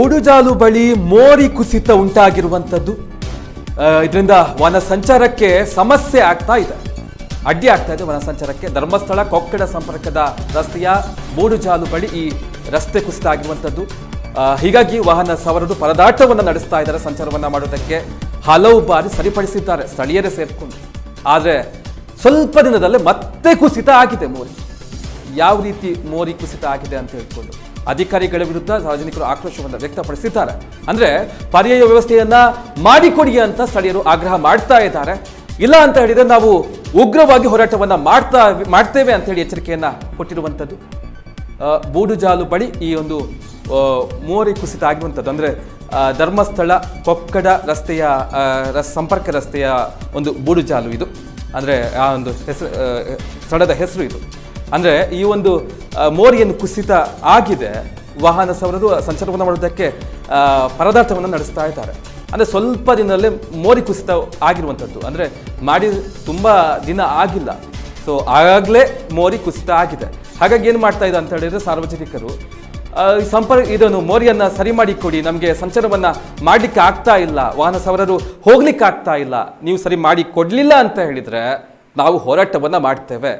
ಬೂಡುಜಾಲು ಬಳಿ ಮೋರಿ ಕುಸಿತ ಉಂಟಾಗಿರುವಂಥದ್ದು. ಇದರಿಂದ ವನ ಸಂಚಾರಕ್ಕೆ ಸಮಸ್ಯೆ ಆಗ್ತಾ ಇದೆ. ಅಡ್ಡಿ ಆಗ್ತಾ ಇದೆ ವನ ಸಂಚಾರಕ್ಕೆ ಧರ್ಮಸ್ಥಳ ಕೊಕ್ಕಡ ಸಂಪರ್ಕದ ರಸ್ತೆಯ ಮೂಡುಜಾಲು ಬಳಿ ಈ ರಸ್ತೆ ಕುಸಿತ ಆಗಿರುವಂಥದ್ದು. ಹೀಗಾಗಿ ವಾಹನ ಸವಾರರು ಪರದಾಟವನ್ನು ನಡೆಸ್ತಾ ಇದ್ದಾರೆ ಸಂಚಾರವನ್ನು ಮಾಡೋದಕ್ಕೆ. ಹಲವು ಬಾರಿ ಸರಿಪಡಿಸಿದ್ದಾರೆ ಸ್ಥಳೀಯರೇ ಸೇರಿಕೊಂಡು. ಆದರೆ ಸ್ವಲ್ಪ ದಿನದಲ್ಲೇ ಮತ್ತೆ ಕುಸಿತ ಆಗಿದೆ ಮೋರಿ. ಯಾವ ರೀತಿ ಮೋರಿ ಕುಸಿತ ಆಗಿದೆ ಅಂತ ಹೇಳ್ಕೊಂಡು. ಅಧಿಕಾರಿಗಳ ವಿರುದ್ಧ ಸಾರ್ವಜನಿಕರು ಆಕ್ರೋಶವನ್ನು ವ್ಯಕ್ತಪಡಿಸಿದ್ದಾರೆ. ಅಂದ್ರೆ ಪರ್ಯಾಯ ವ್ಯವಸ್ಥೆಯನ್ನ ಮಾಡಿಕೊಡಿ ಅಂತ ಸ್ಥಳೀಯರು ಆಗ್ರಹ ಮಾಡ್ತಾ ಇದ್ದಾರೆ. ಇಲ್ಲ ಅಂತ ಹೇಳಿದ್ರೆ ನಾವು ಉಗ್ರವಾಗಿ ಹೋರಾಟವನ್ನ ಮಾಡ್ತಾ, ಮಾಡ್ತೇವೆ ಅಂತ ಹೇಳಿ ಎಚ್ಚರಿಕೆಯನ್ನ ಕೊಟ್ಟಿರುವಂಥದ್ದು. ಬೂಡುಜಾಲು ಬಳಿ ಈ ಒಂದು ಮೂವರಿ ಮೋರಿ ಕುಸಿತ ಆಗಿರುವಂಥದ್ದು. ಅಂದರೆ ಧರ್ಮಸ್ಥಳ ಕೊಕ್ಕಡ ರಸ್ತೆಯ ರಸ್, ಸಂಪರ್ಕ ರಸ್ತೆಯ ಒಂದು ಬೂಡುಜಾಲು ಇದು. ಅಂದರೆ ಆ ಒಂದು ಹೆಸರು ಸ್ಥಳದ ಹೆಸರು ಇದು. ಅಂದರೆ ಈ ಒಂದು ಮೋರಿಯನ್ನು ಕುಸಿತ ಆಗಿದೆ, ವಾಹನ ಸವಾರರು ಸಂಚಾರವನ್ನು ಮಾಡೋದಕ್ಕೆ ಪರದಾರ್ಥವನ್ನು ನಡೆಸ್ತಾ ಇದ್ದಾರೆ. ಅಂದರೆ ಸ್ವಲ್ಪ ದಿನದಲ್ಲೇ ಮೋರಿ ಕುಸಿತ ಆಗಿರುವಂಥದ್ದು. ಅಂದರೆ ಮಾಡಿ ತುಂಬ ದಿನ ಆಗಿಲ್ಲ. ಸೊ ಆಗಾಗಲೇ ಮೋರಿ ಕುಸಿತ ಆಗಿದೆ. ಹಾಗಾಗಿ ಏನು ಮಾಡ್ತಾ ಇದೆ ಅಂತ ಹೇಳಿದರೆ ಸಾರ್ವಜನಿಕರು ಸಂಪರ್ಕ ಇದನ್ನು ಮೋರಿಯನ್ನು ಸರಿ ಮಾಡಿ ಕೊಡಿ ನಮಗೆ ಸಂಚಾರವನ್ನು ಮಾಡಲಿಕ್ಕೆ ಆಗ್ತಾ ಇಲ್ಲ, ವಾಹನ ಸವಾರರು ಹೋಗ್ಲಿಕ್ಕೆ ಆಗ್ತಾ ಇಲ್ಲ, ನೀವು ಸರಿ ಮಾಡಿ ಕೊಡಲಿಲ್ಲ ಅಂತ ಹೇಳಿದರೆ ನಾವು ಹೋರಾಟವನ್ನು ಮಾಡ್ತೇವೆ.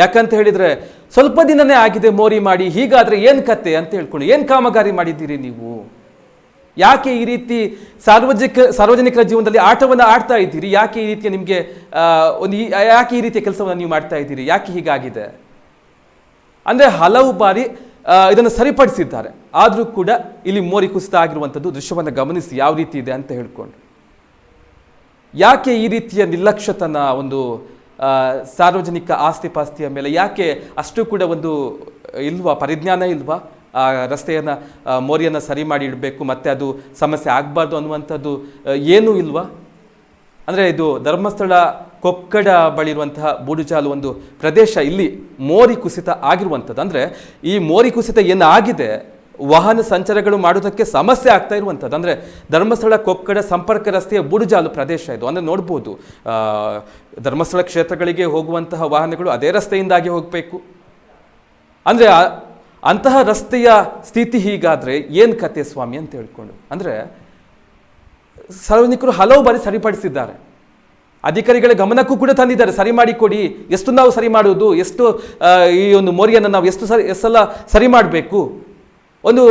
ಯಾಕಂತ ಹೇಳಿದರೆ ಸ್ವಲ್ಪ ದಿನನೇ ಆಗಿದೆ ಮೋರಿ ಮಾಡಿ, ಹೀಗಾದರೆ ಏನು ಕತೆ ಅಂತ ಹೇಳ್ಕೊಂಡು ಏನು ಕಾಮಗಾರಿ ಮಾಡಿದ್ದೀರಿ ನೀವು? ಯಾಕೆ ಈ ರೀತಿ ಸಾರ್ವಜನಿಕ, ಸಾರ್ವಜನಿಕರ ಜೀವನದಲ್ಲಿ ಆಟವನ್ನು ಆಡ್ತಾ ಇದ್ದೀರಿ? ಯಾಕೆ ಈ ರೀತಿಯ ನಿಮಗೆ ಒಂದು ಯಾಕೆ ಈ ರೀತಿಯ ಕೆಲಸವನ್ನು ನೀವು ಮಾಡ್ತಾ ಇದ್ದೀರಿ? ಯಾಕೆ ಹೀಗಾಗಿದೆ? ಅಂದರೆ ಹಲವು ಬಾರಿ ಇದನ್ನು ಸರಿಪಡಿಸಿದ್ದಾರೆ. ಆದರೂ ಕೂಡ ಇಲ್ಲಿ ಮೋರಿ ಕುಸಿತ ಆಗಿರುವಂಥದ್ದು ದೃಶ್ಯವನ್ನು ಗಮನಿಸಿ ಯಾವ ರೀತಿ ಇದೆ ಅಂತ ಹೇಳ್ಕೊಂಡು. ಯಾಕೆ ಈ ರೀತಿಯ ನಿರ್ಲಕ್ಷ್ಯತನ ಒಂದು ಸಾರ್ವಜನಿಕ ಆಸ್ತಿ ಪಾಸ್ತಿಯ ಮೇಲೆ ಯಾಕೆ ಅಷ್ಟು ಕೂಡ ಒಂದು, ಇಲ್ವಾ, ಪರಿಜ್ಞಾನ ಇಲ್ವಾ? ಆ, ರಸ್ತೆಯನ್ನು ಮೋರಿಯನ್ನು ಸರಿ ಮಾಡಿ ಇಡಬೇಕು, ಮತ್ತೆ ಅದು ಸಮಸ್ಯೆ ಆಗಬಾರ್ದು ಅನ್ನುವಂಥದ್ದು ಏನೂ ಇಲ್ವಾ? ಅಂದರೆ ಇದು ಧರ್ಮಸ್ಥಳ ಕೊಕ್ಕಡ ಬಳಿರುವಂತಹ ಬೂಡುಜಾಲು ಒಂದು ಪ್ರದೇಶ, ಇಲ್ಲಿ ಮೋರಿ ಕುಸಿತ ಆಗಿರುವಂಥದ್ದು. ಅಂದರೆ ಈ ಮೋರಿ ಕುಸಿತ ಏನಾಗಿದೆ? ವಾಹನ ಸಂಚಾರಗಳು ಮಾಡೋದಕ್ಕೆ ಸಮಸ್ಯೆ ಆಗ್ತಾ ಇರುವಂಥದ್ದು. ಅಂದರೆ ಧರ್ಮಸ್ಥಳ, ಕೊಕ್ಕಡ, ಸಂಪರ್ಕ ರಸ್ತೆಯ ಬುಡುಜಾಲು ಪ್ರದೇಶ ಇದು. ಅಂದರೆ ನೋಡ್ಬೋದು ಧರ್ಮಸ್ಥಳ ಕ್ಷೇತ್ರಗಳಿಗೆ ಹೋಗುವಂತಹ ವಾಹನಗಳು ಅದೇ ರಸ್ತೆಯಿಂದಾಗಿ ಹೋಗಬೇಕು. ಅಂದರೆ ಅಂತಹ ರಸ್ತೆಯ ಸ್ಥಿತಿ ಹೀಗಾದರೆ ಏನು ಕತೆ ಸ್ವಾಮಿ ಅಂತ ಹೇಳ್ಕೊಂಡು. ಅಂದರೆ ಸಾರ್ವಜನಿಕರು ಹಲವು ಬಾರಿ ಸರಿಪಡಿಸಿದ್ದಾರೆ. ಅಧಿಕಾರಿಗಳ ಗಮನಕ್ಕೂ ಕೂಡ ತಂದಿದ್ದಾರೆ, ಸರಿ ಮಾಡಿ ಕೊಡಿ, ಎಷ್ಟು ನಾವು ಸರಿ ಮಾಡುವುದು, ಎಷ್ಟು ಈ ಒಂದು ಮೋರಿಯನ್ನು ನಾವು ಎಷ್ಟು ಸರಿ ಎಷ್ಟು ಸಲ ಸರಿ ಮಾಡಬೇಕು. ಒಂದು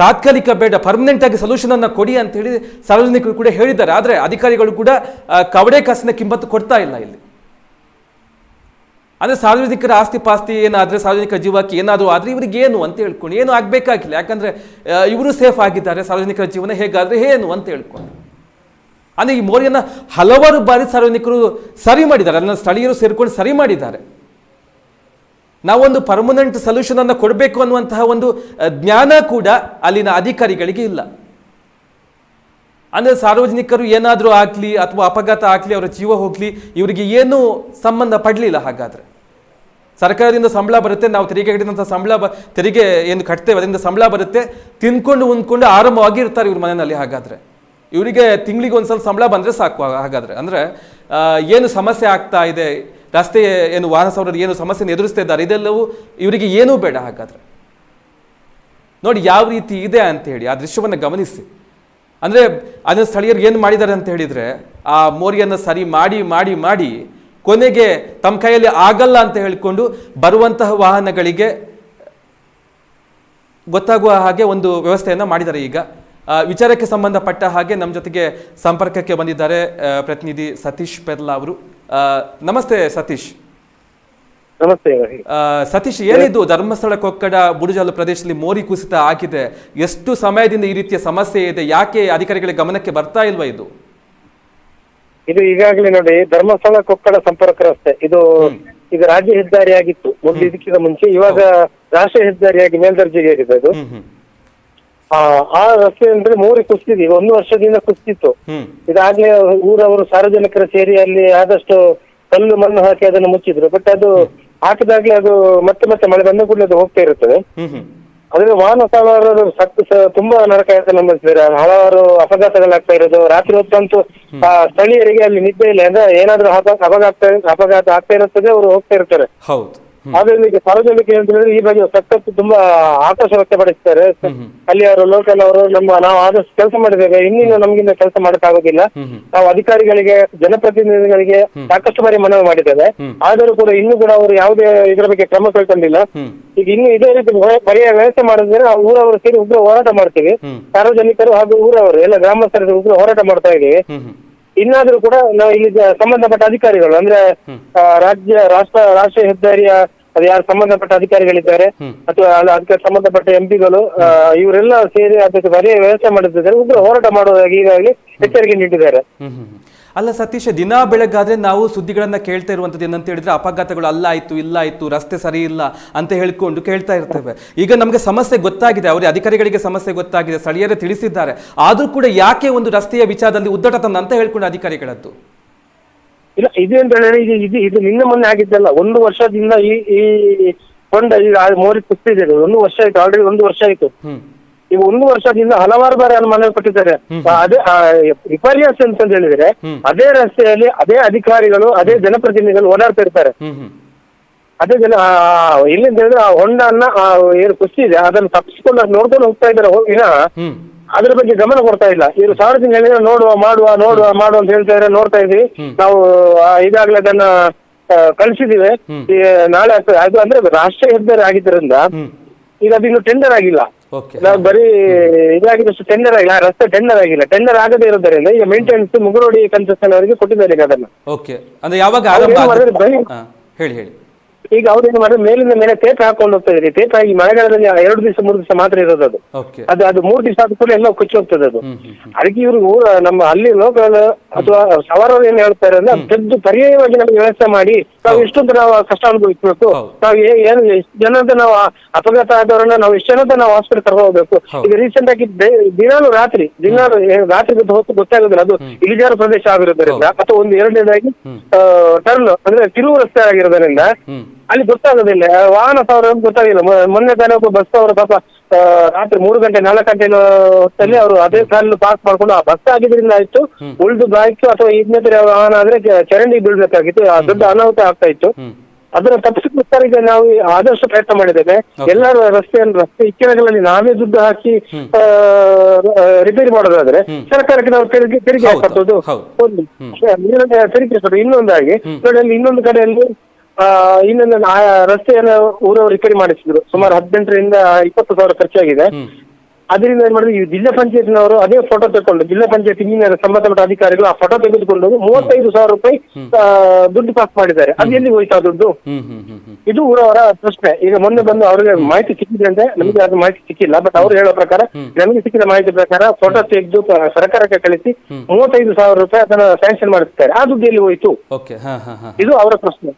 ತಾತ್ಕಾಲಿಕ ಬೇಡ ಪರ್ಮನೆಂಟ್ ಆಗಿ ಸೊಲ್ಯೂಷನ್ ಅನ್ನ ಕೊಡಿ ಅಂತ ಹೇಳಿ ಸಾರ್ವಜನಿಕರು ಕೂಡ ಹೇಳಿದ್ದಾರೆ. ಆದರೆ ಅಧಿಕಾರಿಗಳು ಕೂಡ ಕವಡೆ ಕಾಸಿನ ಕಿಂಬತ್ತು ಕೊಡ್ತಾ ಇಲ್ಲ ಇಲ್ಲಿ. ಅಂದ್ರೆ ಸಾರ್ವಜನಿಕರ ಆಸ್ತಿ ಪಾಸ್ತಿ ಏನಾದರೆ, ಸಾರ್ವಜನಿಕ ಜೀವಕ್ಕೆ ಏನಾದರೂ ಆದ್ರೆ ಇವರಿಗೆ ಏನು ಅಂತ ಹೇಳ್ಕೊಂಡು, ಏನು ಆಗಬೇಕಾಗಿಲ್ಲ. ಯಾಕಂದ್ರೆ ಇವರು ಸೇಫ್ ಆಗಿದ್ದಾರೆ, ಸಾರ್ವಜನಿಕರ ಜೀವನ ಹೇಗಾದರೆ ಏನು ಅಂತ ಹೇಳ್ಕೊಂಡು. ಅಂದ್ರೆ ಈ ಮೋರಿಯನ್ನ ಹಲವಾರು ಬಾರಿ ಸಾರ್ವಜನಿಕರು ಸರಿ ಮಾಡಿದ್ದಾರೆ. ಅದನ್ನು ಸ್ಥಳೀಯರು ಸೇರ್ಕೊಂಡು ಸರಿ ಮಾಡಿದ್ದಾರೆ. ನಾವೊಂದು ಪರ್ಮನೆಂಟ್ ಸೊಲ್ಯೂಷನ್ ಅನ್ನು ಕೊಡಬೇಕು ಅನ್ನುವಂತಹ ಒಂದು ಜ್ಞಾನ ಕೂಡ ಅಲ್ಲಿನ ಅಧಿಕಾರಿಗಳಿಗೆ ಇಲ್ಲ. ಅಂದರೆ ಸಾರ್ವಜನಿಕರು ಏನಾದರೂ ಆಗಲಿ ಅಥವಾ ಅಪಘಾತ ಆಗಲಿ, ಅವರ ಜೀವ ಹೋಗಲಿ, ಇವರಿಗೆ ಏನೂ ಸಂಬಂಧ ಪಡಲಿಲ್ಲ ಹಾಗಾದರೆ. ಸರ್ಕಾರದಿಂದ ಸಂಬಳ ಬರುತ್ತೆ, ನಾವು ತೆರಿಗೆ ಕಟ್ಟಿದಂಥ ಸಂಬಳ ಬ, ತೆರಿಗೆ ಏನು ಕಟ್ತೇವೆ, ಅದರಿಂದ ಸಂಬಳ ಬರುತ್ತೆ, ತಿನ್ಕೊಂಡು ಉಂದ್ಕೊಂಡು ಆರಾಮವಾಗಿ ಇರ್ತಾರೆ ಇವ್ರ ಮನೆಯಲ್ಲಿ ಹಾಗಾದರೆ. ಇವರಿಗೆ ತಿಂಗಳಿಗೆ ಒಂದ್ಸಲ ಸಂಬಳ ಬಂದರೆ ಸಾಕು, ಹಾಗಾದ್ರೆ. ಅಂದ್ರೆ ಏನು ಸಮಸ್ಯೆ ಆಗ್ತಾ ಇದೆ ರಸ್ತೆ ಏನು ವಾಹನ ಸವಾರರು ಏನು ಸಮಸ್ಯೆಯನ್ನು ಎದುರಿಸ್ತಾ ಇದ್ದಾರೆ, ಇದೆಲ್ಲವೂ ಇವರಿಗೆ ಏನೂ ಬೇಡ ಹಾಗಾದ್ರೆ. ನೋಡಿ ಯಾವ ರೀತಿ ಇದೆ ಅಂತ ಹೇಳಿ, ಆ ದೃಶ್ಯವನ್ನು ಗಮನಿಸಿ. ಅಂದರೆ ಅದನ್ನು ಸ್ಥಳೀಯರು ಏನು ಮಾಡಿದ್ದಾರೆ ಅಂತ ಹೇಳಿದರೆ, ಆ ಮೋರಿಯನ್ನು ಸರಿ ಮಾಡಿ ಮಾಡಿ ಮಾಡಿ ಕೊನೆಗೆ ತಮ್ಮ ಕೈಯಲ್ಲಿ ಆಗಲ್ಲ ಅಂತ ಹೇಳಿಕೊಂಡು ಬರುವಂತಹ ವಾಹನಗಳಿಗೆ ಗೊತ್ತಾಗುವ ಹಾಗೆ ಒಂದು ವ್ಯವಸ್ಥೆಯನ್ನು ಮಾಡಿದ್ದಾರೆ ಈಗ. ವಿಚಾರಕ್ಕೆ ಸಂಬಂಧಪಟ್ಟ ಹಾಗೆ ನಮ್ಮ ಜೊತೆಗೆ ಸಂಪರ್ಕಕ್ಕೆ ಬಂದಿದ್ದಾರೆ ಪ್ರತಿನಿಧಿ ಸತೀಶ್ ಪೆರ್ಲಾ ಅವರು. ಆ, ನಮಸ್ತೆ ಸತೀಶ್. ನಮಸ್ತೆ. ಆ, ಸತೀಶ್ ಏನಿದು ಧರ್ಮಸ್ಥಳ ಕೊಕ್ಕಡ ಬುಡುಜಾಲು ಪ್ರದೇಶದಲ್ಲಿ ಮೋರಿ ಕುಸಿತ ಆಗಿದೆ? ಎಷ್ಟು ಸಮಯದಿಂದ ಈ ರೀತಿಯ ಸಮಸ್ಯೆ ಇದೆ? ಯಾಕೆ ಅಧಿಕಾರಿಗಳ ಗಮನಕ್ಕೆ ಬರ್ತಾ ಇಲ್ವಾ ಇದು? ಇದು ಈಗಾಗಲೇ ನೋಡಿ ಧರ್ಮಸ್ಥಳ ಕೊಕ್ಕಡ ಸಂಪರ್ಕ ರಸ್ತೆ. ಇದು ಈಗ ರಾಜ್ಯ ಹೆದ್ದಾರಿ ಆಗಿತ್ತು ಒಂದು ಇದಕ್ಕಿಂತ ಮುಂಚೆ ಇವಾಗ ರಾಷ್ಟ್ರೀಯ ಹೆದ್ದಾರಿಯಾಗಿ ಮೇಲ್ದರ್ಜೆಗೆ ಏರಿದೆ ಅದು. ಹ್ಮ್ ಹ್ಮ್. ಆ ಆ ರಸ್ತೆ ಅಂದ್ರೆ ಮೂರಿ ಕುಸಿದಿದೆ ಈಗ ಒಂದು ವರ್ಷದಿಂದ ಕುಸ್ತಿತ್ತು. ಇದಾಗ್ಲೇ ಊರವರು ಸಾರ್ವಜನಿಕರ ಸೇರಿ ಅಲ್ಲಿ ಆದಷ್ಟು ಕಲ್ಲು ಮಣ್ಣು ಹಾಕಿ ಅದನ್ನು ಮುಚ್ಚಿದ್ರು. ಬಟ್ ಅದು ಹಾಕಿದಾಗ್ಲೇ ಅದು ಮತ್ತೆ ಮತ್ತೆ ಮಳೆ ಬಂದ ಕೂಡಲೇ ಅದು ಹೋಗ್ತಾ ಇರುತ್ತದೆ. ಅದ್ರ ಅದ್ರಿಂದ ವಾಹನ ಸವಾರರು ಸತ್ತು ತುಂಬಾ ನರಕ ಅನುಭವಿಸಿದ್ದಾರೆ ಹಲವಾರು ಅಪಘಾತಗಳಾಗ್ತಾ ಇರೋದು. ರಾತ್ರಿ ಹೊತ್ತಂತೂ ಆ ಸ್ಥಳೀಯರಿಗೆ ಅಲ್ಲಿ ನಿದ್ದೆ ಇಲ್ಲ. ಅಂದ್ರೆ ಏನಾದ್ರೂ ಅಪ- ಅಪಘಾತ ಅಪಘಾತ ಆಗ್ತಾ ಇರುತ್ತದೆ ಅವರು ಹೋಗ್ತಾ ಇರ್ತಾರೆ. ಈಗ ಸಾರ್ವಜನಿಕ ಅಂತ ಹೇಳಿದ್ರೆ ಈ ಬಗ್ಗೆ ಸಖತ್ ತುಂಬಾ ಆಕ್ರೋಶ ವ್ಯಕ್ತಪಡಿಸ್ತಾರೆ. ಅಲ್ಲಿ ಅವರು ಲೋಕಲ್ ಅವರು ನಮ್ಮ ನಾವು ಆದಷ್ಟು ಕೆಲಸ ಮಾಡಿದ್ದೇವೆ. ಇನ್ನಿನ್ನು ನಮ್ಗಿಂತ ಕೆಲಸ ಮಾಡಕ್ಕಾಗೋದಿಲ್ಲ. ನಾವು ಅಧಿಕಾರಿಗಳಿಗೆ ಜನಪ್ರತಿನಿಧಿಗಳಿಗೆ ಸಾಕಷ್ಟು ಬಾರಿ ಮನವಿ ಮಾಡಿದ್ದೇವೆ ಆದರೂ ಕೂಡ ಇನ್ನೂ ಕೂಡ ಅವರು ಯಾವುದೇ ಇದರ ಬಗ್ಗೆ ಕ್ರಮ ಕೈಗೊಂಡಿಲ್ಲ. ಈಗ ಇನ್ನು ಇದೇ ರೀತಿ ಪರ್ಯಾಯ ವ್ಯವಸ್ಥೆ ಮಾಡಿದ್ರೆ ನಾವು ಊರವರು ಸೇರಿ ಉಗ್ರ ಹೋರಾಟ ಮಾಡ್ತೀವಿ. ಸಾರ್ವಜನಿಕರು ಹಾಗೂ ಊರವರು ಎಲ್ಲ ಗ್ರಾಮಸ್ಥರು ಉಗ್ರ ಹೋರಾಟ ಮಾಡ್ತಾ ಇದ್ದೀವಿ. ಇನ್ನಾದ್ರೂ ಕೂಡ ನಾವು ಇಲ್ಲಿ ಸಂಬಂಧಪಟ್ಟ ಅಧಿಕಾರಿಗಳು ಅಂದ್ರೆ ರಾಜ್ಯ ರಾಷ್ಟ್ರ ರಾಷ್ಟ್ರೀಯ ಹೆದ್ದಾರಿಯ ಅದು ಯಾರು ಸಂಬಂಧಪಟ್ಟ ಅಧಿಕಾರಿಗಳಿದ್ದಾರೆ. ಅಥವಾ ಅಲ್ಲ ಅದಕ್ಕೆ ಸಂಬಂಧಪಟ್ಟ ಎಂಪಿಗಳು ಇವರೆಲ್ಲ ಸೇರಿ ಅದಕ್ಕೆ ಬರೀ ವ್ಯವಸ್ಥೆ ಮಾಡುತ್ತಿದ್ದಾರೆ ಉಗ್ರ ಹೋರಾಟ ಮಾಡುವುದಾಗಿ ಈಗಾಗಲೇ ಎಚ್ಚರಿಕೆ ನೀಡಿದ್ದಾರೆ. ಅಲ್ಲ ಸತೀಶ್ ದಿನ ಬೆಳಗಾದ್ರೆ ನಾವು ಸುದ್ದಿಗಳನ್ನ ಕೇಳ್ತಾ ಇರುವಂತದ್ದು ಏನಂತ ಹೇಳಿದ್ರೆ ಅಪಘಾತಗಳು ಅಲ್ಲ ಆಯ್ತು ಇಲ್ಲ ಆಯ್ತು ರಸ್ತೆ ಸರಿ ಇಲ್ಲ ಅಂತ ಹೇಳ್ಕೊಂಡು ಕೇಳ್ತಾ ಇರ್ತೇವೆ. ಈಗ ನಮಗೆ ಸಮಸ್ಯೆ ಗೊತ್ತಾಗಿದೆ ಅವರ ಅಧಿಕಾರಿಗಳಿಗೆ ಸಮಸ್ಯೆ ಗೊತ್ತಾಗಿದೆ ಸ್ಥಳೀಯರೇ ತಿಳಿಸಿದ್ದಾರೆ. ಆದ್ರೂ ಕೂಡ ಯಾಕೆ ಒಂದು ರಸ್ತೆಯ ವಿಚಾರದಲ್ಲಿ ಉದ್ದಟತನ ಅಂತ ಹೇಳ್ಕೊಂಡು ಅಧಿಕಾರಿಗಳದ್ದು? ಇಲ್ಲ ಇದು ಅಂತ ಹೇಳಿದ್ರೆ ಇದು ಇದು ಇದು ನಿನ್ನೆ ಮೊನ್ನೆ ಆಗಿದ್ದಲ್ಲ ಒಂದು ವರ್ಷದಿಂದ ಈ ಈ ಫಂಡ್ ಈಗ ಮೋರಿ ಕುಸ್ತಿದೆ. ಇದು. ಒಂದು ವರ್ಷ ಆಯ್ತು ಆಲ್ರೆಡಿ ಒಂದು ವರ್ಷ ಆಯ್ತು. ಹ್ಮ್. ಈಗ ಒಂದು ವರ್ಷದಿಂದ ಹಲವಾರು ಬಾರಿ ಅಲ್ಲಿ ಮನವಿ ಕೊಟ್ಟಿದ್ದಾರೆ. ಆ, ಅದೇ ಆ, ವಿಪರ್ಯಾಸ ಅಂತ ಹೇಳಿದ್ರೆ ಅದೇ ರಸ್ತೆಯಲ್ಲಿ ಅದೇ ಅಧಿಕಾರಿಗಳು ಅದೇ ಜನಪ್ರತಿನಿಧಿಗಳು ಓಡಾಡ್ತಾ ಇರ್ತಾರೆ. ಹ್ಮ್ ಹ್ಮ್. ಅದೇ ಜನ ಆ, ಎಲ್ಲಿಂದ ಹೇಳಿದ್ರೆ ಆ ಹೊಂಡನ್ನ ಆ, ಏನು ಕುಸ್ತಿ ಇದೆ ಅದನ್ನು ತಪ್ಪಿಸಿಕೊಂಡು ಅದ್ ನೋಡ್ಕೊಂಡು ಹೋಗ್ತಾ ಇದ್ದಾರೆ. ವಿನ ಹ್ಮ್. ಅದ್ರ ಬಗ್ಗೆ ಗಮನ ಕೊಡ್ತಾ ಇಲ್ಲ. ಇವರು ಸಾರ್ವಜನಿಕ ಹೇಳಿದ್ರೆ ನೋಡುವ ಮಾಡುವ ನೋಡುವ ಮಾಡುವ ಅಂತ ಹೇಳ್ತಾ ಇದ್ರೆ ನೋಡ್ತಾ ಇದ್ವಿ. ನಾವು ಆ, ಈಗಾಗಲೇ ಅದನ್ನ ಕಳಿಸಿದಿವೆ. ನಾಳೆ ಆಗ್ತದೆ ಅದು ಅಂದ್ರೆ ರಾಷ್ಟ್ರೀಯ ಹೆದ್ದಾರಿ ಆಗಿದ್ದರಿಂದ ಈಗ ಅದಿನ್ನು ಇನ್ನು ಟೆಂಡರ್ ಆಗಿಲ್ಲ. ನಾವು ಬರೀ ಇದಾಗಿದ್ದಷ್ಟು ಟೆಂಡರ್ ಆಗಿಲ್ಲ. ರಸ್ತೆ ಟೆಂಡರ್ ಆಗಿಲ್ಲ. ಟೆಂಡರ್ ಆಗದೇ ಇರೋದರಿಂದ ಈಗ ಮೇಂಟೆನೆನ್ಸ್ ಮುಗುರೋಡಿ ಕನ್ಸೆಷನ್ ಅವರಿಗೆ ಕೊಟ್ಟಿದ್ದಾರೆ ಈಗ ಅದನ್ನ. ಓಕೆ ಅಂದ್ರೆ ಯಾವಾಗ ಹೇಳಿ ಹೇಳಿ. ಈಗ ಅವ್ರು ಏನ್ ಮಾಡಿದ್ರೆ ಮೇಲಿಂದ ಮೇಲೆ ಟೇಪ್ ಹಾಕೊಂಡು ಹೋಗ್ತಾ ಇದ್ರಿ ಟೇಪ್ ಈ ಮಳೆಗಾಲದಲ್ಲಿ ಎರಡು ದಿವಸ ಮೂರು ದಿವಸ ಮಾತ್ರ ಇರೋದು ಅದು. ಓಕೆ ಅದು ಅದು ಮೂರು ದಿವಸ ಆದ ಕೂಡ ಎಲ್ಲ ಕೊಚ್ಚಿ ಹೋಗ್ತದೆ ಅದು. ಅದಕ್ಕೆ ಇವರು ಊರ ನಮ್ಮ ಅಲ್ಲಿ ಲೋಕಲ್ ಅಥವಾ ಸವಾರರು ಏನ್ ಹೇಳ್ತಾರೆ ಅಂದ್ರೆ ಅದು ತೆಗೆದು ಪರ್ಯಾಯವಾಗಿ ನಮಗೆ ವ್ಯವಸ್ಥೆ ಮಾಡಿ ನಾವು ಇಷ್ಟೊಂದು ನಾವು ಕಷ್ಟ ಅನುಭವಿಸ್ಬೇಕು. ನಾವು ಏನು ಎಷ್ಟು ಜನದ ನಾವು ಅಪಘಾತ ಆದವರನ್ನ ನಾವು ಎಷ್ಟು ಜನದ ನಾವು ಹಾಸ್ಪಿಟಲ್ ಕರ್ಕೊಂಡು ಹೋಗ್ಬೇಕು ಈಗ ರೀಸೆಂಟ್ ಆಗಿ ದಿನಾಲು ರಾತ್ರಿ ದಿನಾಲು ರಾತ್ರಿ ಹೊತ್ತು ಗೊತ್ತಾಗೋದಿಲ್ಲ. ಅದು ಇಳಿಜಾರು ಪ್ರದೇಶ ಆಗಿರೋದ್ರಿಂದ ಅಥವಾ ಒಂದು ಎರಡನೇದಾಗಿ ಟರ್ನ್ ಅಂದ್ರೆ ತಿರುವು ರಸ್ತೆ ಆಗಿರೋದ್ರಿಂದ ಅಲ್ಲಿ ಗೊತ್ತಾಗೋದಿಲ್ಲ ವಾಹನ ಸಾವಿರ ಗೊತ್ತಾಗಿಲ್ಲ. ಮೊನ್ನೆ ತಾನೇ ಒಬ್ಬ ಬಸ್ ಅವರು ಪಾಪ ರಾತ್ರಿ ಮೂರು ಗಂಟೆ ನಾಲ್ಕು ಗಂಟೆ ಹೊತ್ತಲ್ಲಿ ಅವರು ಅದೇ ಕಾಲು ಪಾಸ್ ಮಾಡ್ಕೊಂಡು ಆ ಬಸ್ ಆಗಿದ್ರಿಂದ ಆಯ್ತು. ಉಳಿದು ಬೈಕ್ ಅಥವಾ ಇನ್ನಿತರ ವಾಹನ ಆದ್ರೆ ಚರಂಡಿ ಬೀಳ್ಬೇಕಾಗಿತ್ತು. ಆ ದೊಡ್ಡ ಅನಾಹುತ ಆಗ್ತಾ ಇತ್ತು. ಅದರ ಅದನ್ನ ತಪ್ಪಿಸೋಸ್ಕರ ಈಗ ನಾವು ಆದಷ್ಟು ಪ್ರಯತ್ನ ಮಾಡಿದ್ದೇವೆ ಎಲ್ಲರೂ ರಸ್ತೆಯನ್ನು ರಸ್ತೆ ಇಕ್ಕೆಲಗಳಲ್ಲಿ ನಾವೇ ದುಡ್ಡು ಹಾಕಿ ರಿಪೇರಿ ಮಾಡೋದಾದ್ರೆ ಸರ್ಕಾರಕ್ಕೆ ನಾವು ತೆರಿಗೆ ತೆರಿಗೆ ಹಾಕೋದು. ಒಂದು. ತೆರಿಗೆ ಇನ್ನೊಂದಾಗಿ ನೋಡಿ ಅಲ್ಲಿ ಇನ್ನೊಂದು ಕಡೆಯಲ್ಲಿ ಇನ್ನೊಂದು ರಸ್ತೆಯನ್ನು ಊರವರು ರಿಪೇರಿ ಮಾಡಿಸಿದ್ರು. ಸುಮಾರು ಹದಿನೆಂಟರಿಂದ ಇಪ್ಪತ್ತು ಸಾವಿರ ಖರ್ಚಾಗಿದೆ. ಅದರಿಂದ ಏನ್ ಮಾಡಿದ್ರು ಈ ಜಿಲ್ಲಾ ಪಂಚಾಯತ್ನವರು ಅದೇ ಫೋಟೋ ತಗೊಂಡು ಜಿಲ್ಲಾ ಪಂಚಾಯತ್ ಇಂಜಿನಿಯರ್ ಸಂಬಂಧಪಟ್ಟ ಅಧಿಕಾರಿಗಳು ಆ ಫೋಟೋ ತೆಗೆದುಕೊಂಡು ಮೂವತ್ತೈದು ಸಾವಿರ ರೂಪಾಯಿ ದುಡ್ಡು ಪಾಸ್ ಮಾಡಿದ್ದಾರೆ. ಅದು ಎಲ್ಲಿ ಹೋಯ್ತಾ ದುಡ್ಡು? ಇದು ಊರವರ ಪ್ರಶ್ನೆ. ಈಗ ಮೊನ್ನೆ ಬಂದು ಅವರಿಗೆ ಮಾಹಿತಿ ಸಿಕ್ಕಿದೆ ಅಂದ್ರೆ ನಮಗೆ ಅದು ಮಾಹಿತಿ ಸಿಕ್ಕಿಲ್ಲ. ಬಟ್ ಅವ್ರು ಹೇಳೋ ಪ್ರಕಾರ ನಮಗೆ ಸಿಕ್ಕಿದ ಮಾಹಿತಿ ಪ್ರಕಾರ ಫೋಟೋ ತೆಗೆದು ಸರ್ಕಾರಕ್ಕೆ ಕಳಿಸಿ ಮೂವತ್ತೈದು ಸಾವಿರ ರೂಪಾಯಿ ಅದನ್ನ ಸ್ಯಾಂಕ್ಷನ್ ಮಾಡಿಸ್ತಾರೆ. ಆ ದುಡ್ಡು ಎಲ್ಲಿ ಹೋಯ್ತು? ಇದು ಅವರ ಪ್ರಶ್ನೆ.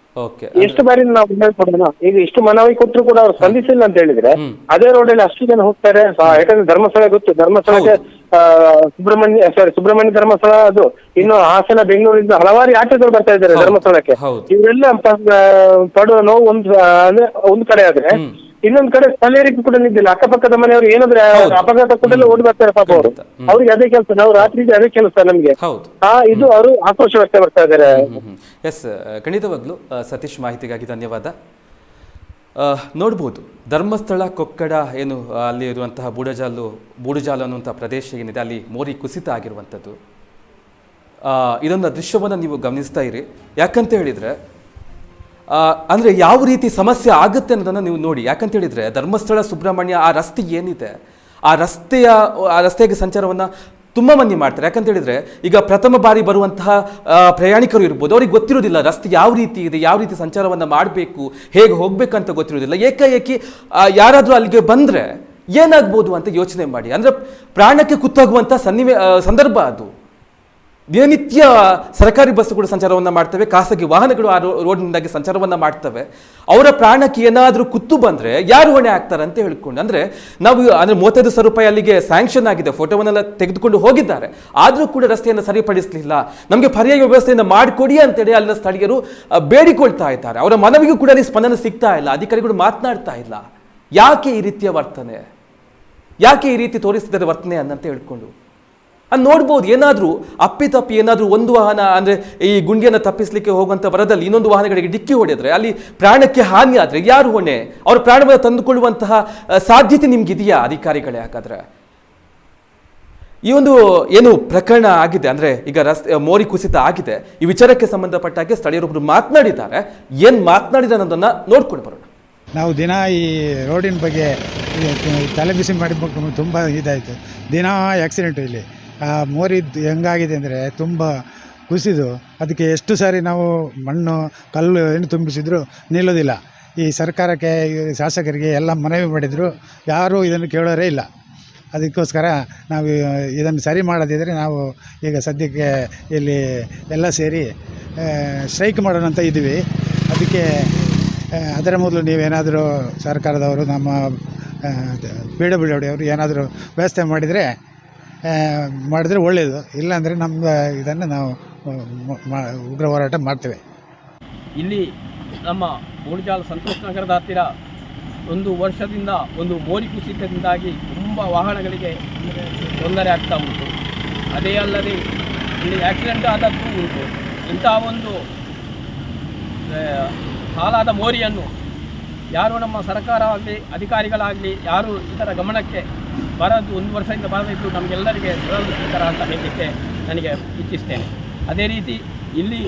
ಎಷ್ಟು ಬಾರಿ ನಾವು ಹೇಳ್ಕೊಡೋಣ? ಈಗ ಇಷ್ಟು ಮನವಿ ಕೊಟ್ಟರು ಕೂಡ ಅವ್ರು ಸ್ಪಂದಿಸಿಲ್ಲ ಅಂತ ಹೇಳಿದ್ರೆ ಅದೇ ರೋಡಲ್ಲಿ ಅಷ್ಟು ಜನ ಹೋಗ್ತಾರೆ. ಯಾಕಂದ್ರೆ ಧರ್ಮಸ್ಥಳ ಗೊತ್ತು. ಧರ್ಮಸ್ಥಳಕ್ಕೆ ಸುಬ್ರಹ್ಮಣ್ಯ ಸಾರಿ ಸುಬ್ರಹ್ಮಣ್ಯ ಧರ್ಮಸ್ಥಳ ಅದು. ಇನ್ನು ಹಾಸನ ಬೆಂಗಳೂರಿಂದ ಹಲವಾರು ಆಟೋಗಳು ಬರ್ತಾ ಇದ್ದಾರೆ ಧರ್ಮಸ್ಥಳಕ್ಕೆ. ಇವರೆಲ್ಲ ಪಡುವ ನೋವು ಒಂದು ಅಂದ್ರೆ ಒಂದು ಕಡೆ ಆದ್ರೆ ಇನ್ನೊಂದ್ ಕಡೆ ಸ್ಥಳೀಯರಿಗೆ ಕೂಡ ನಿದ್ದಿಲ್ಲ ಅಕ್ಕಪಕ್ಕದ ಮನೆಯವರು ಏನಾದ್ರೆ ಅಪಘಾತ ಕೂಡ ಓಡಿ ಬರ್ತಾರೆ ಪಾಪ ಅವರು. ಅವ್ರಿಗೆ ಅದೇ ಕೆಲಸ. ನಾವು ರಾತ್ರಿ ಅದೇ ಕೆಲಸ ನಮ್ಗೆ. ಆ ಇದು ಅವರು ಆಕ್ರೋಶ ವ್ಯಕ್ತ ಮಾಡ್ತಾ ಇದ್ದಾರೆ ಎಸ್ ಖಂಡಿತವಾಗ್ಲು ಸತೀಶ್ ಮಾಹಿತಿಗಾಗಿ ಧನ್ಯವಾದ. ನೋಡ್ಬೋದು. ಧರ್ಮಸ್ಥಳ, ಕೊಕ್ಕಡ ಏನು ಅಲ್ಲಿ ಇರುವಂತಹ ಬೂಡಜಾಲು, ಬೂಡುಜಾಲು ಅನ್ನುವಂಥ ಪ್ರದೇಶ ಏನಿದೆ, ಅಲ್ಲಿ ಮೋರಿ ಕುಸಿತ ಆಗಿರುವಂಥದ್ದು. ಇದೊಂದು ದೃಶ್ಯವನ್ನು ನೀವು ಗಮನಿಸ್ತಾ ಇರಿ. ಯಾಕಂತ ಹೇಳಿದರೆ ಅಂದರೆ ಯಾವ ರೀತಿ ಸಮಸ್ಯೆ ಆಗುತ್ತೆ ಅನ್ನೋದನ್ನು ನೀವು ನೋಡಿ. ಯಾಕಂತ ಹೇಳಿದರೆ, ಧರ್ಮಸ್ಥಳ, ಸುಬ್ರಹ್ಮಣ್ಯ, ಆ ರಸ್ತೆ ಏನಿದೆ, ಆ ರಸ್ತೆಯ, ಆ ರಸ್ತೆಗೆ ಸಂಚಾರವನ್ನು ತುಂಬ ಮಂದಿ ಮಾಡ್ತಾರೆ. ಯಾಕಂತ ಹೇಳಿದರೆ, ಈಗ ಪ್ರಥಮ ಬಾರಿ ಬರುವಂತಹ ಪ್ರಯಾಣಿಕರು ಇರ್ಬೋದು, ಅವ್ರಿಗೆ ಗೊತ್ತಿರೋದಿಲ್ಲ ರಸ್ತೆ ಯಾವ ರೀತಿ ಇದೆ, ಯಾವ ರೀತಿ ಸಂಚಾರವನ್ನು ಮಾಡಬೇಕು, ಹೇಗೆ ಹೋಗ್ಬೇಕಂತ ಗೊತ್ತಿರೋದಿಲ್ಲ. ಏಕಾಏಕಿ ಯಾರಾದರೂ ಅಲ್ಲಿಗೆ ಬಂದರೆ ಏನಾಗ್ಬೋದು ಅಂತ ಯೋಚನೆ ಮಾಡಿ. ಅಂದರೆ ಪ್ರಾಣಕ್ಕೆ ಕುತ್ತಾಗುವಂಥ ಸನ್ನಿವೇ ಸಂದರ್ಭ ಅದು. ದಿನನಿತ್ಯ ಸರ್ಕಾರಿ ಬಸ್ಸುಗಳು ಸಂಚಾರವನ್ನು ಮಾಡ್ತವೆ, ಖಾಸಗಿ ವಾಹನಗಳು ಆ ರೋಡ್ನಿಂದಾಗಿ ಸಂಚಾರವನ್ನು ಮಾಡ್ತವೆ. ಅವರ ಪ್ರಾಣಕ್ಕೆ ಏನಾದರೂ ಕುತ್ತು ಬಂದರೆ ಯಾರು ಹೊಣೆ ಆಗ್ತಾರೆ ಅಂತ ಹೇಳ್ಕೊಂಡು, ಅಂದರೆ ನಾವು ಅಂದರೆ ಮೂವತ್ತೈದು ಸಾವಿರ ರೂಪಾಯಿ ಅಲ್ಲಿಗೆ ಸ್ಯಾಂಕ್ಷನ್ ಆಗಿದೆ, ಫೋಟೋವನ್ನೆಲ್ಲ ತೆಗೆದುಕೊಂಡು ಹೋಗಿದ್ದಾರೆ. ಆದರೂ ಕೂಡ ರಸ್ತೆಯನ್ನು ಸರಿಪಡಿಸಲಿಲ್ಲ. ನಮಗೆ ಪರ್ಯಾಯ ವ್ಯವಸ್ಥೆಯನ್ನು ಮಾಡಿಕೊಡಿ ಅಂತೇಳಿ ಅಲ್ಲಿನ ಸ್ಥಳೀಯರು ಬೇಡಿಕೊಳ್ತಾ ಇದ್ದಾರೆ. ಅವರ ಮನವಿಗೂ ಕೂಡ ಅಲ್ಲಿ ಸ್ಪಂದನೆ ಸಿಗ್ತಾ ಇಲ್ಲ. ಅಧಿಕಾರಿಗಳು ಮಾತನಾಡ್ತಾ ಇಲ್ಲ. ಯಾಕೆ ಈ ರೀತಿಯ ವರ್ತನೆ? ಯಾಕೆ ಈ ರೀತಿ ತೋರಿಸ್ತಿದ್ದಾರೆ ವರ್ತನೆ ಅನ್ನಂತ ಹೇಳ್ಕೊಂಡು. ಅದು ನೋಡ್ಬೋದು, ಏನಾದರೂ ಅಪ್ಪಿತಪ್ಪಿ ಏನಾದರೂ ಒಂದು ವಾಹನ, ಅಂದರೆ ಈ ಗುಂಡಿಯನ್ನು ತಪ್ಪಿಸಲಿಕ್ಕೆ ಹೋಗುವಂಥ ಬರದಲ್ಲಿ ಇನ್ನೊಂದು ವಾಹನಗಳಿಗೆ ಡಿಕ್ಕಿ ಹೊಡೆದ್ರೆ, ಅಲ್ಲಿ ಪ್ರಾಣಕ್ಕೆ ಹಾನಿ ಆದರೆ ಯಾರು ಹೊಣೆ? ಅವ್ರ ಪ್ರಾಣವನ್ನು ತಂದುಕೊಳ್ಳುವಂತಹ ಸಾಧ್ಯತೆ ನಿಮಗಿದೆಯಾ ಅಧಿಕಾರಿಗಳೇ ಹಾಗಾದರೆ? ಈ ಒಂದು ಏನು ಪ್ರಕರಣ ಆಗಿದೆ, ಅಂದರೆ ಈಗ ರಸ್ತೆ ಮೋರಿ ಕುಸಿತ ಆಗಿದೆ, ಈ ವಿಚಾರಕ್ಕೆ ಸಂಬಂಧಪಟ್ಟ ಹಾಗೆ ಸ್ಥಳೀಯರೊಬ್ಬರು ಮಾತನಾಡಿದ್ದಾರೆ, ಏನು ಮಾತನಾಡಿದ್ದಾರೆ ಅನ್ನೋದನ್ನು ನೋಡ್ಕೊಂಡು ಬರೋಣ. ನಾವು ದಿನ ಈ ರೋಡಿನ ಬಗ್ಗೆ ತಲೆಬಿಸಿ ತಲೆ ಬಿಸಿ ಮಾಡಿಕೊಂಡು ತುಂಬ ಇದಾಯಿತು. ದಿನ ಆಕ್ಸಿಡೆಂಟ್ ಇಲ್ಲಿ. ಆ ಮೋರಿದ್ದು ಹೆಂಗಾಗಿದೆ ಅಂದರೆ ತುಂಬ ಕುಸಿದು. ಅದಕ್ಕೆ ಎಷ್ಟು ಸಾರಿ ನಾವು ಮಣ್ಣು, ಕಲ್ಲು ಏನು ತುಂಬಿಸಿದ್ರು ನಿಲ್ಲೋದಿಲ್ಲ. ಈ ಸರ್ಕಾರಕ್ಕೆ ಶಾಸಕರಿಗೆ ಎಲ್ಲ ಮನವಿ ಮಾಡಿದರು. ಯಾರೂ ಇದನ್ನು ಕೇಳೋರೇ ಇಲ್ಲ. ಅದಕ್ಕೋಸ್ಕರ ನಾವು ಇದನ್ನು ಸರಿ ಮಾಡದಿದ್ದರೆ ನಾವು ಈಗ ಸದ್ಯಕ್ಕೆ ಇಲ್ಲಿ ಎಲ್ಲ ಸೇರಿ ಸ್ಟ್ರೈಕ್ ಮಾಡೋಣ ಅಂತ ಇದ್ದೀವಿ. ಅದಕ್ಕೆ ಅದರ ಮೊದಲು ನೀವೇನಾದರೂ ಸರ್ಕಾರದವರು ನಮ್ಮ ಪಿ ಡಬ್ಲ್ಯೂ ಡಿ ಅವರು ಏನಾದರೂ ವ್ಯವಸ್ಥೆ ಮಾಡಿದರೆ ಮಾಡಿದರೆ ಒಳ್ಳೆಯದು ಇಲ್ಲಾಂದರೆ ನಮ್ಮ ಇದನ್ನು ನಾವು ಉಗ್ರ ಹೋರಾಟ ಮಾಡ್ತೇವೆ. ಇಲ್ಲಿ ನಮ್ಮ ಬೋಳ್ಜಾಲ್ ಸಂತೋಷ ನಗರದ ಹತ್ತಿರ ಒಂದು ವರ್ಷದಿಂದ ಒಂದು ಮೋರಿ ಕುಸಿತದಿಂದಾಗಿ ತುಂಬ ವಾಹನಗಳಿಗೆ ತೊಂದರೆ ಆಗ್ತಾ ಉಂಟು. ಅದೇ ಅಲ್ಲದೆ ಇಲ್ಲಿ ಆಕ್ಸಿಡೆಂಟ್ ಆದದ್ದು ಉಂಟು. ಇಂಥ ಒಂದು ಹಾಲಾದ ಮೋರಿಯನ್ನು ಯಾರು ನಮ್ಮ ಸರ್ಕಾರ ಆಗಲಿ ಅಧಿಕಾರಿಗಳಾಗಲಿ, ಯಾರು ಇದರ ಗಮನಕ್ಕೆ ಬರದು ಒಂದು ವರ್ಷದಿಂದ ಬರದಿದ್ದು ನಮಗೆಲ್ಲರಿಗೆ ದುರದೃಷ್ಟಕರ ಅಂತ ಹೇಳಲಿಕ್ಕೆ ನನಗೆ ಇಚ್ಛಿಸ್ತೇನೆ. ಅದೇ ರೀತಿ ಇಲ್ಲಿ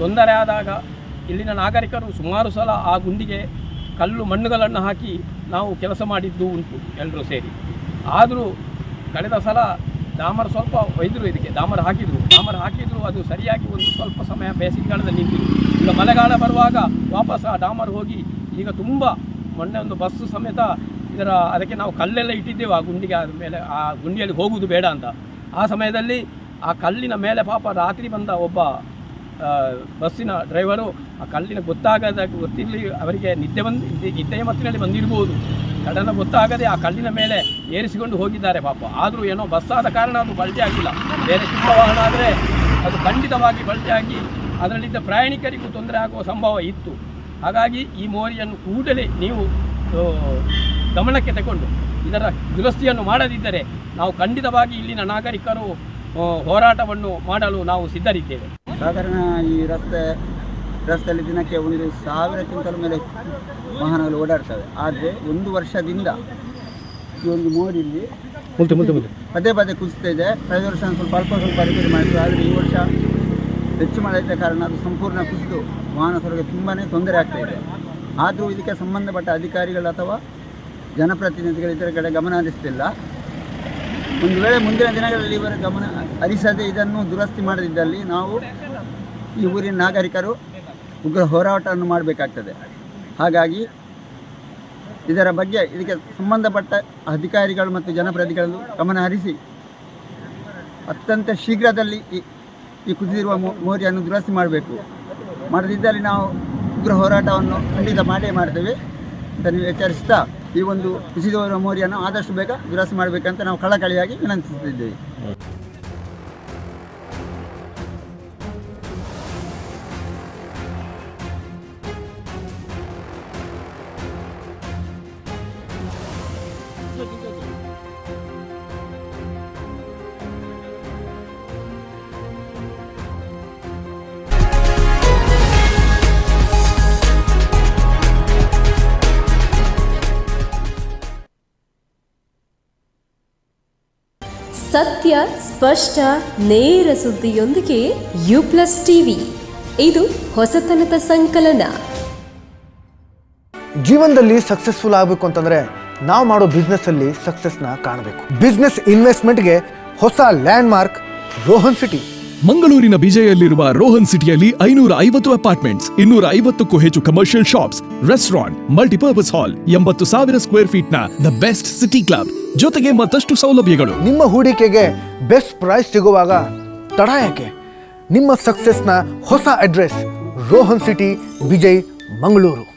ತೊಂದರೆ ಆದಾಗ ಇಲ್ಲಿನ ನಾಗರಿಕರು ಸುಮಾರು ಸಲ ಆ ಗುಂಡಿಗೆ ಕಲ್ಲು ಮಣ್ಣುಗಳನ್ನು ಹಾಕಿ ನಾವು ಕೆಲಸ ಮಾಡಿದ್ದು ಉಂಟು ಎಲ್ಲರೂ ಸೇರಿ. ಆದರೂ ಕಳೆದ ಸಲ ಡಾಮರ್ ಸ್ವಲ್ಪ ಒಯ್ದರು ಇದಕ್ಕೆ, ಡಾಮರ್ ಹಾಕಿದರು. ಡಾಮರ್ ಹಾಕಿದರು ಅದು ಸರಿಯಾಗಿ ಒಂದು ಸ್ವಲ್ಪ ಸಮಯ ಬೇಸಿಗೆಗಾಲದಲ್ಲಿ ನಿಂತು ಈಗ ಮಳೆಗಾಲ ಬರುವಾಗ ವಾಪಸ್ ಆ ಡಾಮರ್ ಹೋಗಿ ಈಗ ತುಂಬ ಮೊನ್ನೆ ಒಂದು ಬಸ್ಸು ಸಮೇತ ಇದರ ಅದಕ್ಕೆ ನಾವು ಕಲ್ಲೆಲ್ಲ ಇಟ್ಟಿದ್ದೆವು ಆ ಗುಂಡಿಗೆ ಆದ ಮೇಲೆ ಆ ಗುಂಡಿಯಲ್ಲಿ ಹೋಗುವುದು ಬೇಡ ಅಂತ. ಆ ಸಮಯದಲ್ಲಿ ಆ ಕಲ್ಲಿನ ಮೇಲೆ ಪಾಪ ರಾತ್ರಿ ಬಂದ ಒಬ್ಬ ಬಸ್ಸಿನ ಡ್ರೈವರು ಆ ಕಲ್ಲಿನ ಗೊತ್ತಾಗದ, ಗೊತ್ತಿರಲಿ, ಅವರಿಗೆ ನಿದ್ದೆ ಬಂದು, ನಿದ್ದೆ- ನಿದ್ದೆಯ ಮತ್ತಿನಲ್ಲಿ ಬಂದಿರ್ಬೋದು. ಕಡನ ಗೊತ್ತಾಗದೆ ಆ ಕಲ್ಲಿನ ಮೇಲೆ ಏರಿಸಿಕೊಂಡು ಹೋಗಿದ್ದಾರೆ ಪಾಪ. ಆದರೂ ಏನೋ ಬಸ್ ಆದ ಕಾರಣ ಅದು ಬಳಕೆ ಆಗಿಲ್ಲ. ಬೇರೆ ಚಿಕ್ಕ ವಾಹನ ಆದರೆ ಅದು ಖಂಡಿತವಾಗಿ ಬಳಕೆ ಆಗಿ ಅದರಲ್ಲಿದ್ದ ಪ್ರಯಾಣಿಕರಿಗೂ ತೊಂದರೆ ಆಗುವ ಸಂಭವ ಇತ್ತು. ಹಾಗಾಗಿ ಈ ಮೋರಿಯನ್ನು ಕೂಡಲೇ ನೀವು ಗಮನಕ್ಕೆ ತಗೊಂಡು ಇದರ ದುರಸ್ತಿಯನ್ನು ಮಾಡದಿದ್ದರೆ ನಾವು ಖಂಡಿತವಾಗಿ ಇಲ್ಲಿನ ನಾಗರಿಕರು ಹೋರಾಟವನ್ನು ಮಾಡಲು ನಾವು ಸಿದ್ಧರಿದ್ದೇವೆ. ಸಾಧಾರಣ ಈ ರಸ್ತೆ ರಸ್ತೆಯಲ್ಲಿ ದಿನಕ್ಕೆ ಒಂದು ಸಾವಿರಕ್ಕಿಂತಲೂ ಮೇಲೆ ವಾಹನಗಳು ಓಡಾಡ್ತವೆ. ಆದರೆ ಒಂದು ವರ್ಷದಿಂದ ಈ ಒಂದು ಮೋರಿಲ್ಲಿ ಪದೇ ಪದೇ ಕುಸಿತಾ ಇದೆ. ಕಳೆದ ವರ್ಷ ಸ್ವಲ್ಪ ಅಲ್ಪ ಸ್ವಲ್ಪ ರಿಪೇರಿ ಮಾಡಿದ್ರು ಆದರೆ ಈ ವರ್ಷ ಹೆಚ್ಚು ಮಳೆ ಇದ್ದ ಕಾರಣ ಅದು ಸಂಪೂರ್ಣ ಕುಸಿದು ವಾಹನ ಸ್ವರ್ಗ ತುಂಬಾ ತೊಂದರೆ ಆಗ್ತಾ ಇದೆ. ಆದರೂ ಇದಕ್ಕೆ ಸಂಬಂಧಪಟ್ಟ ಅಧಿಕಾರಿಗಳು ಅಥವಾ ಜನಪ್ರತಿನಿಧಿಗಳು ಇದರ ಕಡೆ ಗಮನ ಹರಿಸ್ತಿಲ್ಲ. ಒಂದು ವೇಳೆ ಮುಂದಿನ ದಿನಗಳಲ್ಲಿ ಇವರ ಗಮನ ಹರಿಸದೆ ಇದನ್ನು ದುರಸ್ತಿ ಮಾಡದಿದ್ದಲ್ಲಿ ನಾವು ಈ ಊರಿನ ನಾಗರಿಕರು ಉಗ್ರ ಹೋರಾಟವನ್ನು ಮಾಡಬೇಕಾಗ್ತದೆ. ಹಾಗಾಗಿ ಇದರ ಬಗ್ಗೆ ಇದಕ್ಕೆ ಸಂಬಂಧಪಟ್ಟ ಅಧಿಕಾರಿಗಳು ಮತ್ತು ಜನಪ್ರತಿನಿಧಿಗಳು ಗಮನ ಹರಿಸಿ ಅತ್ಯಂತ ಶೀಘ್ರದಲ್ಲಿ ಈ ಈ ಕುಸಿದಿರುವ ಮೋರಿಯನ್ನು ದುರಸ್ತಿ ಮಾಡಬೇಕು. ಮಾಡದಿದ್ದಲ್ಲಿ ನಾವು ಉಗ್ರ ಹೋರಾಟವನ್ನು ಖಂಡಿತ ಮಾಡೇ ಮಾಡ್ತೇವೆ ಅಂತ ನೀವು ಎಚ್ಚರಿಸ್ತಾ ಈ ಒಂದು ಕುಸಿದವರ ಮೌರ್ಯನ ಆದಷ್ಟು ಬೇಗ ದುರಸ್ತಿ ಮಾಡಬೇಕಂತ ನಾವು ಕಳಕಳಿಯಾಗಿ ವಿನಂತಿಸುತ್ತಿದ್ದೇವೆ. ಸತ್ಯ ಸ್ಪಷ್ಟ ನೇರ ಸುದ್ದಿಯೊಂದಿಗೆ ಯು ಪ್ಲಸ್ ಟಿವಿ. ಇದು ಹೊಸತನದ ಸಂಕಲನ. ಜೀವನದಲ್ಲಿ ಸಕ್ಸಸ್ಫುಲ್ ಆಗಬೇಕು ಅಂತಂದ್ರೆ ನಾವು ಮಾಡೋ ಬಿಸ್ನೆಸ್ ಅಲ್ಲಿ ಸಕ್ಸಸ್ನ ಕಾಣಬೇಕು. ಬಿಸ್ನೆಸ್ ಇನ್ವೆಸ್ಟ್ಮೆಂಟ್ಗೆ ಹೊಸ ಲ್ಯಾಂಡ್ ಮಾರ್ಕ್ ರೋಹನ್ ಸಿಟಿ ಮಂಗಳೂರಿನ ಬಿಜೆಯಲ್ಲಿರುವ ರೋಹನ್ ಸಿಟಿಯಲ್ಲಿ ಐನೂರ ಐವತ್ತು ಅಪಾರ್ಟ್ಮೆಂಟ್ಸ್ ಇನ್ನೂರ ಐವತ್ತಕ್ಕೂ ಹೆಚ್ಚು commercial shops restaurant multipurpose hall ಎಂಬತ್ತು ಸಾವಿರ ಸ್ಕ್ವೇರ್ ಫೀಟ್ನ ದ ಬೆಸ್ಟ್ ಸಿಟಿ ಕ್ಲಬ್ ಜೊತೆಗೆ ಮತ್ತಷ್ಟು ಸೌಲಭ್ಯಗಳು. ನಿಮ್ಮ ಹೂಡಿಕೆಗೆ ಬೆಸ್ಟ್ ಪ್ರೈಸ್ ಸಿಗುವಾಗ ತಡ ಯಾಕೆ? ನಿಮ್ಮ ಸಕ್ಸಸ್ನ ಹೊಸ ಅಡ್ರೆಸ್ ರೋಹನ್ ಸಿಟಿ ವಿಜಯ್ ಮಂಗಳೂರು